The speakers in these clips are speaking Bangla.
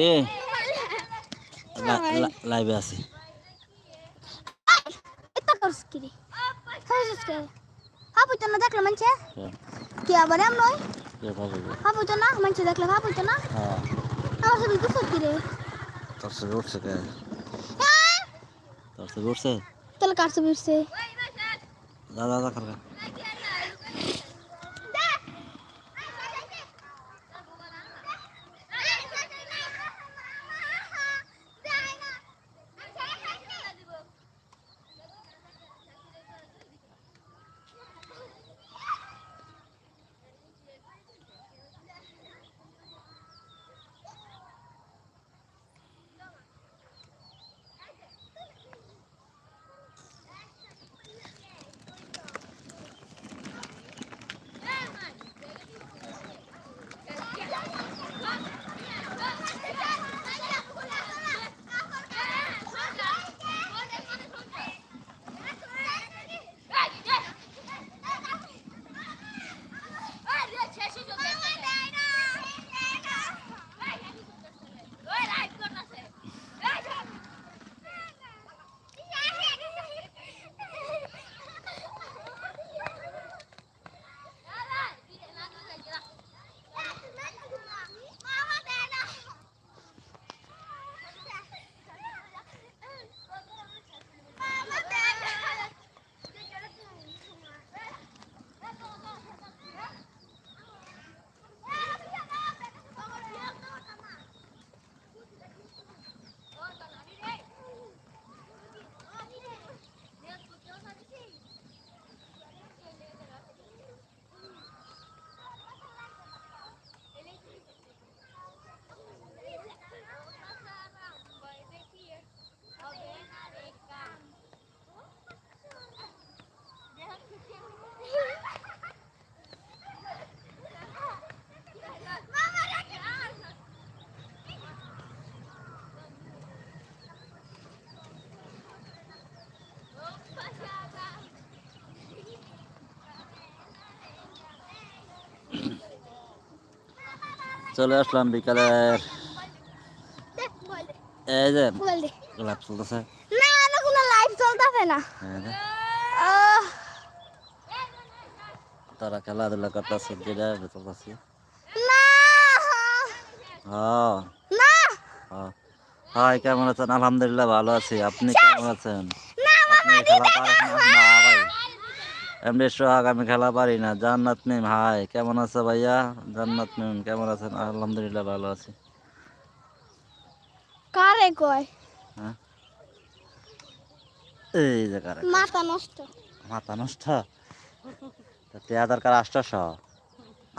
কে? লাইভে আছি এটা করছ কি রে খাইছিস কে হাবু তো না দেখলে মানছে হ্যাঁ, কি আবার এম নয় কে হাবু তো না মানছে দেখলে হাবু তো না হ্যাঁ। আমার সাথে দুঃখ কি রে? তোর সঙ্গে উঠছে কে? হ্যাঁ? তোর সঙ্গে উঠছে? তাহলে কার ছবি উঠছে? যা যা যা চলে আসলাম বিকালের। এই যে গোলাপ চলতেছে। না না কোনো লাইভ চলতেছে না। এই যে, আহ, তারা খেলাধুলা করতেছে যেটা চলতেছে। হ্যাঁ হ্যাঁ হাই কেমন আছেন? আলহামদুলিল্লাহ ভালো আছি। আপনি কেমন আছেন? না আপনি খেলা পারেন না? না ভাই। এমনি সোহাগ আমি খেলা পারি না। জান্নাত মিম হাই কেমন আছে ভাইয়া? জান্নাত মিম কেমন আছেন? আলহামদুলিল্লাহ ভালো আছি। কারে কয়? হ্যাঁ? এই যে কারে মাথা নষ্ট। মাথা নষ্ট? তা টিয়া দরকার আষ্টশ।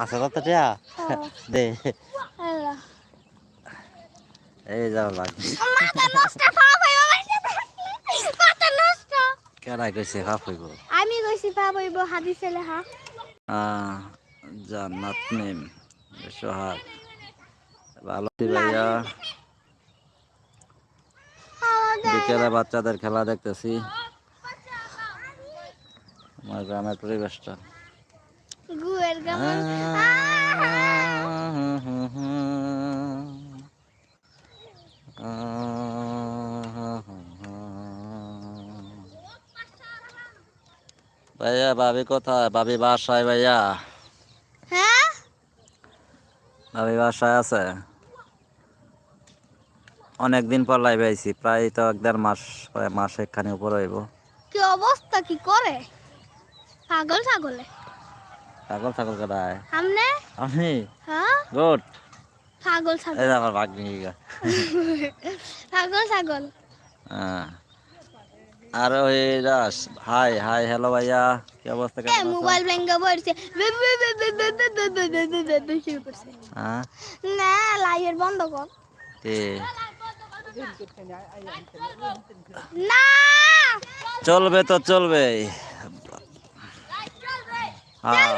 আছে তো টিয়া? হ্যাঁ। দে। এই যাও লাগবে মাথা নষ্ট পাপ হইব মাথা নষ্ট। কেডাই কইছে হইব? আমি কইছি পাপ হইব হাদি ছেলে জান্নাত মিম সোহাগ ভালো ভাইয়া বিকেলে বাচ্চাদের খেলা দেখতেছি আমার গ্রামের পরিবেশটা গুয়ের গামন ভাইয়া ভাবি কোথায়? ভাবি বাসায় ভাইয়া। হ্যাঁ? ভাবি বাসায় আছে। অনেক দিন পর লাইভে আইছি প্রায় তো এক দেড় মাস প্রায় মাস একখানি উপর হইব। কি অবস্থা? কি করে? পাগল ছাগলে। ছাগল ছাগল কাটায় আমনে আমি হ্যাঁ? গুড পাগল ছাগল। এই আমার ভাগ নিয়ে গা পাগল ছাগল। হ্যাঁ। আর ওই রাস হাই হাই হ্যালো ভাইয়া কি অবস্থা কেমন মোবাইল ব্যাঙ্গা পড়ছে শুরু করছে হ্যাঁ না লাইয়ের বন্ধ কর কে না চলবে তো চলবে হ্যাঁ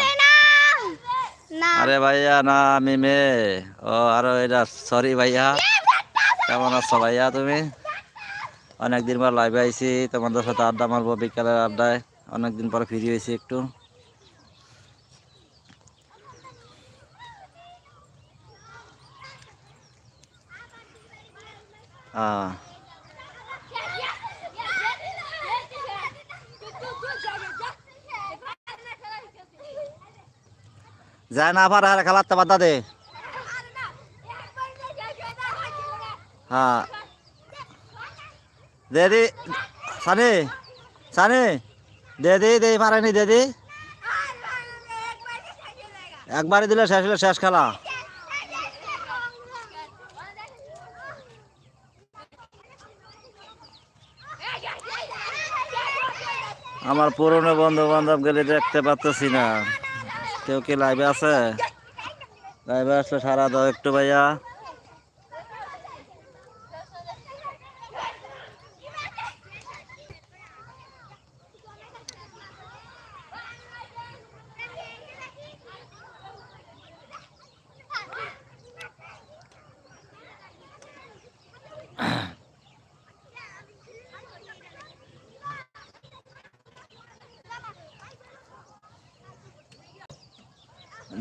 আরে ভাইয়া না আমি মেয়ে ও আরও এটা সরি ভাইয়া কেমন আছো ভাইয়া তুমি অনেকদিন পর লাইভে আইছি, তোমাদের সাথে আড্ডা মারবো বিকালের আড্ডায়। অনেকদিন পর ফিরে হয়েছি একটু। যায় না পারে হারে খেলাতে বাধা দে। হ্যাঁ। দে দি সানি সানি দে দি দে মারানি দে দি একবারে দিলে শেষ হলে শেষ খেলা। আমার পুরনো বন্ধু বান্ধব গেলে দেখতে পাচ্ছি না। কেউ কি লাইভে আছে? লাইভে আসলে সারা দাও একটু ভাইয়া।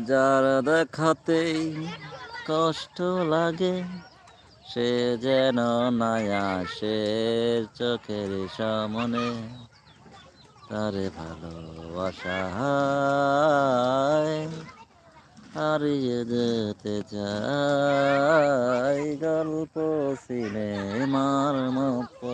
যার দেখাতেই কষ্ট লাগে, সে যেন নাই আসে চোখের সামনে। তারে ভালোবাসা হারিয়ে যেতে চাই গল্প সিনেমার মতো।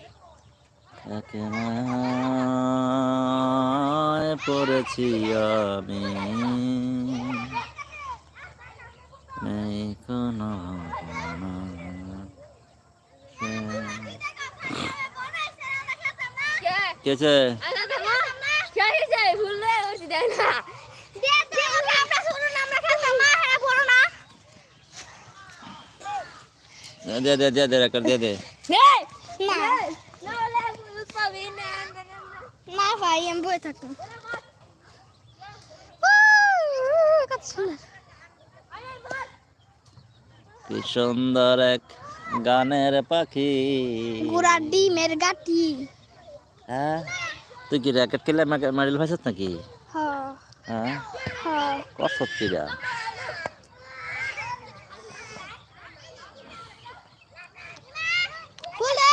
একে মায়ায় পড়েছি আমি। নেই কোনো। কেছে দে দে দে দে রেকর্ড দে দে। না ভাই আমি বই থাকতাম কত সুন্দর কি সুন্দর এক গানের পাখি। গোড়া ডিমের গাটি হ্যাঁ? তুই কি র্যাকেট খেলে মেডেল পাইছিস নাকি? হ হ্যাঁ? হ কর সত্যি রা বলে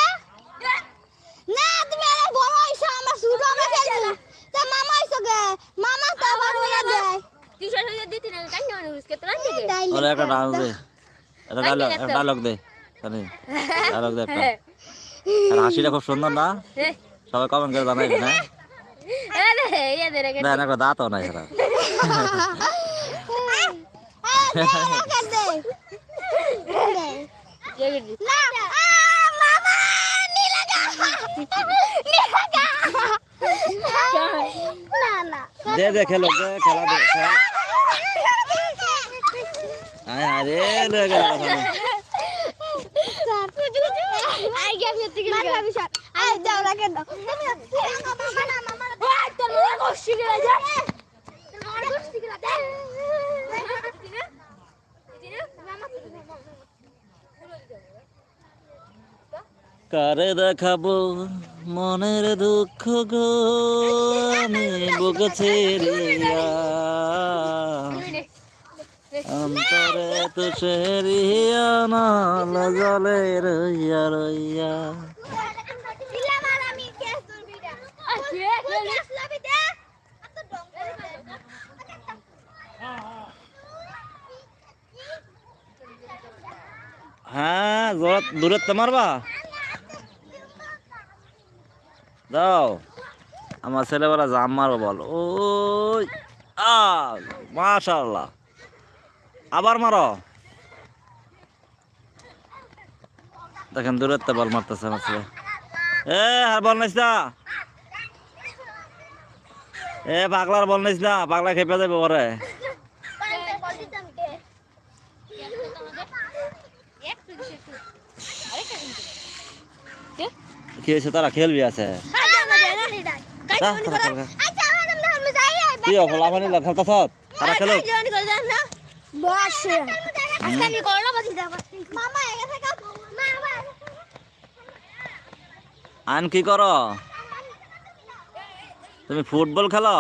না তুমি আরে বড় হইছো আমরা ছোট আমরা খেলব তা মামা হইছো গে মামা তো আবার হইয়া দেয় তাইলে ওরে একটা ডায়লগ দে একটা ডায়লগ একটা ডায়লগ দে জানি। ডায়লগ দে একটা। আর হাসিটা খুব সুন্দর না? সবাই কমেন্ট করে জানাইবে না দেন একটা দাঁতও নাই এরা দে দে খেলো দে খেলা দে আরে লে গেল কথা না। আই গেম যেতে গেলে মার ভাবি স্যার আই যাও রাখে দাও। মামা না মামা ওই তোর মোরা গোষ্ঠী গেলে যা তোর মোরা গোষ্ঠী গেলে দে কারে দেখাবো মনের দুঃখ গো? আমি বুক ছেড়িয়া অন্তরে তো সেরিয়া না জলে রইয়া রইয়া। হ্যাঁ জোর দূরে তো মারবা? দাও। আমার ছেলেবেলা জাম মারো বল। আ মাশাল্লাহ আবার মারো। দেখেন দূরের তো বল মারতেছে আমার ছেলে। এ আর বল নাইস না। এ পাগলার বল নিস না। পাগলা খেপে যাবে দিতাম কে হয়েছে তারা? খেলবি আছে? আচ্ছা। আচ্ছা তুই অফলা মানে খেলতেছ? তারা খেলো দেন না। বস। আজকে আমি করোনা বাজি যাব মামা এগে থেকে। মামা আন কি করো? তুমি ফুটবল খেলো?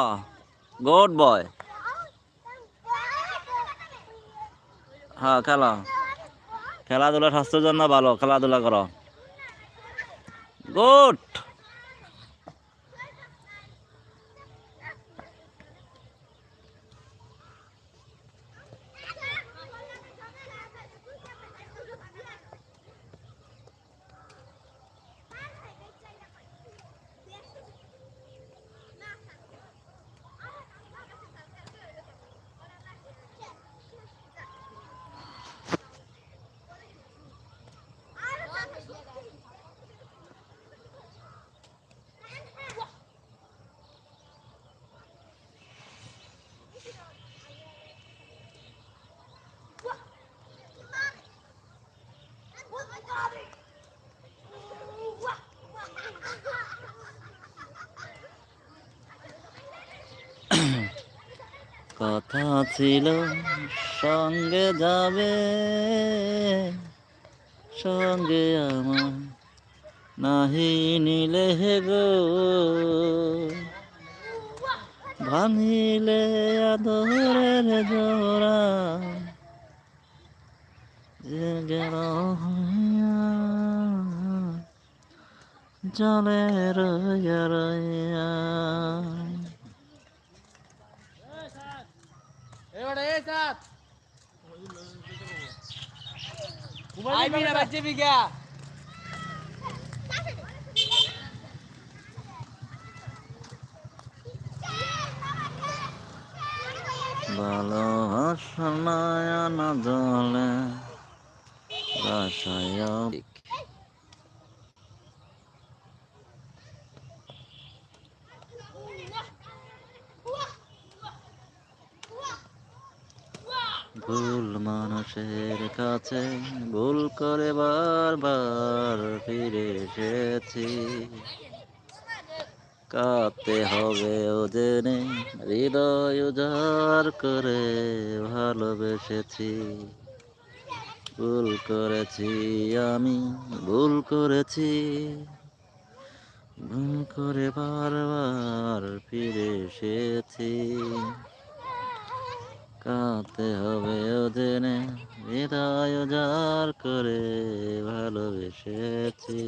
Good boy. হ্যাঁ খেলো। খেলাধুলা স্বাস্থ্যের জন্য ভালো খেলাধুলা করো। গুড। কথা ছিল সঙ্গে যাবে সঙ্গে আমার নাহি নিলে হে গো। ভাঙিলে আদরের জোড়া জলে রইয়া নয়ন জলে ভুল মানুষের কাছে ভুল করে বারবার ফিরে এসেছি। কাঁদতে হবে ও জেনে, হৃদয় উজাড় করে ভালোবেসেছি। ভুল করেছি আমি, ভুল করেছি। ভুল করে বারবার ফিরে এসেছি। কাঁদতে হবে ও জেনে হৃদয় উজাড় করে ভালোবেসেছি।